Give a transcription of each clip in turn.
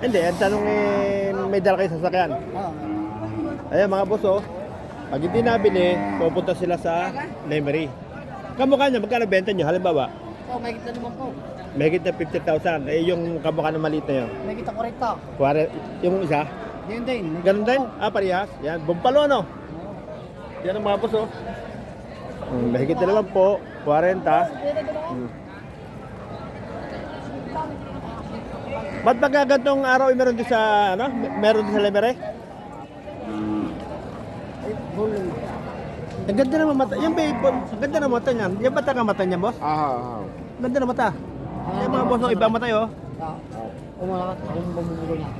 Hindi, ang tanong eh, may dala kayo sasakyan. Oo. Ayan mga boss oh. Pag hindi nabili, pupunta sila sa Lemery. Kamukha niya, magkano benta niyo? Halimbawa, Oh, may kita naman po. may kita 50,000. Eh, yung kamukha ng maliit na yun. May kita ko rito. Kuwari, yung isa, Yun din. may ganun kita din? ko. Ah, parehas. Yan, bumpalo no? Yan ang mga boss oh. Hmm, mahigit na naman po, 40. Hmm. Ba't pagka ganitong araw ay meron din sa, ano? Mer- Meron din sa Lemery? Bulong. Ang ganda ng mata. Yung babe, ang ganda ng mata niyan. Yung bata ka mata niya, boss? Ah, ah. Ang Ganda ng mata. Yung mga boss, oh, iba ang mata yun. Ah, Umalakas akong bumubulo niya.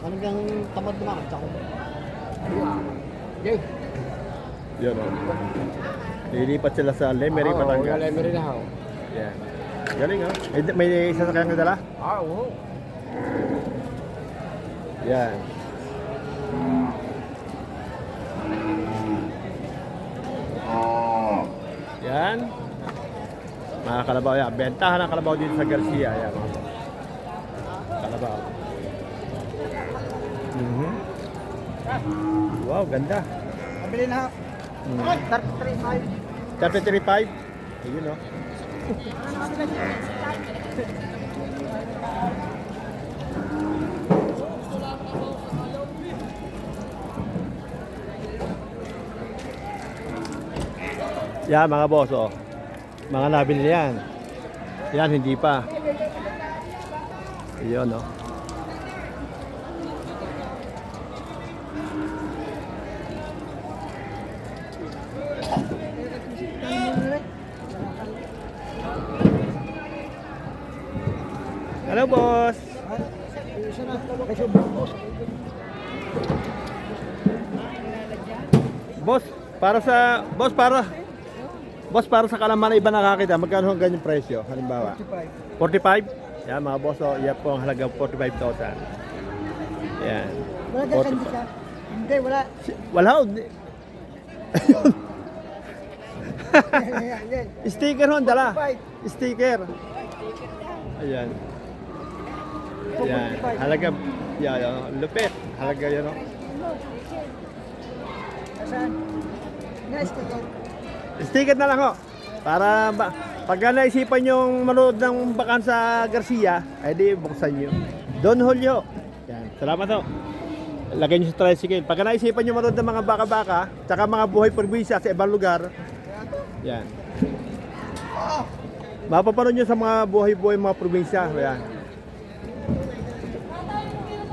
Hanggang tamad lumakad ako. Yay. Yun, oh. Lilipat sila sa Lemery, Ah, Batangas. Wala meron na ako. Yan. Galing, oh. May, may sasakyan na dala? Ah, oo. Yan. Yan. Mga kalabaw yan. Bentahan ng kalabaw dito sa Garcia. Yan. Kalabaw. Mhm. Wow, ganda. Pabili na. Mm. 33 33.5. Ayun, oh. Yan mga boss, oh. Mga nabili yan. Yan, hindi pa. Yun, oh. Hello, boss. Na. Boss, para sa boss para Boss para sa kalaman na iba nakakita, magkano ang ganyang presyo? Halimbawa, 55. 45? Yan mga boss, oh, yan po ang halagang 45,000. Yan. Wala ka ka. Hindi, wala. Wala, oh, di- Yan, yan. sticker ho, ang dala. 45. Sticker. Ayan. Yan. Halaga, yan, yan, lupit. Halaga yan, oh. Saan? Nice to go. Sticker na lang ho. Para ba, pagka naisipan yung manood ng bakansa Garcia, ay di buksan nyo. Don Julio. Yan. Salamat ho. Lagay nyo sa tricycle. Pagka naisipan nyo manood ng mga baka-baka, tsaka mga buhay probinsya sa ibang lugar, yan. Mapapanood nyo sa mga buhay-buhay mga probinsya. Yan.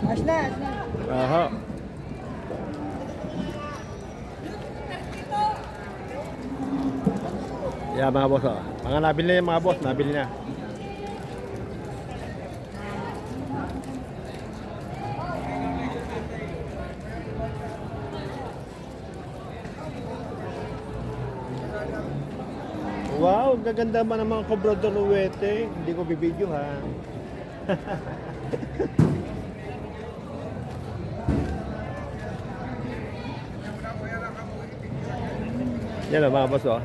As na, as na. Aha. Yeah, mga boss. Oh. Mga nabili na yung mga boss, nabili na. Wow, gaganda man ang mga Cobrador Ruete. Hindi ko bibidyo ha. Yan o mga boss oh.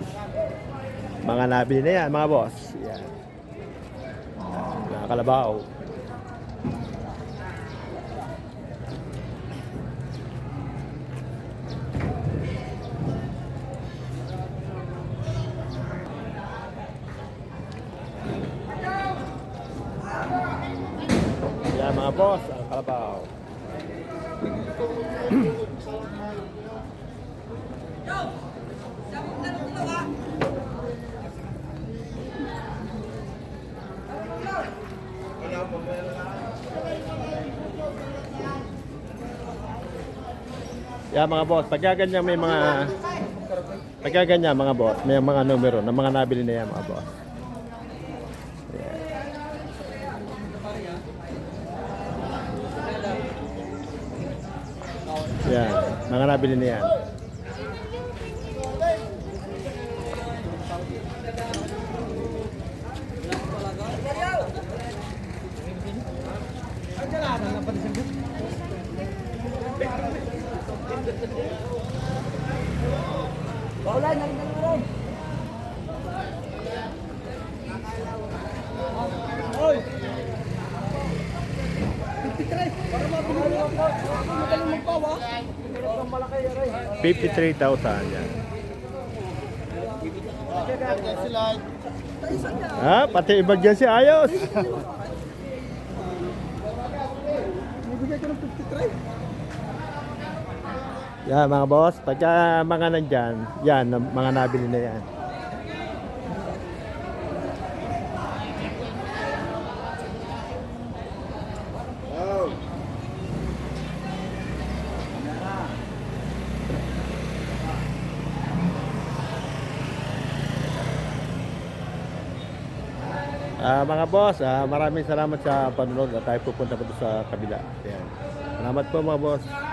Mga nabili na yan mga boss. Yan. Mga kalabaw. Yan mga boss, ang kalabaw. Yeah, mga boss, pagka ganyan may mga pagka ganyan mga boss, may mga numero ng mga nabili na yan mga boss. Yan, mga nabili na yan. Wala, narinig mo rin. 53,000 yan. Ha? Pati emergency ayos. Yan mga boss, pagka mga nandyan, yan, mga nabili na yan. Ah, mga boss, ah, maraming salamat sa panunod at tayo pupunta po sa kabila. Yan. Salamat po mga boss.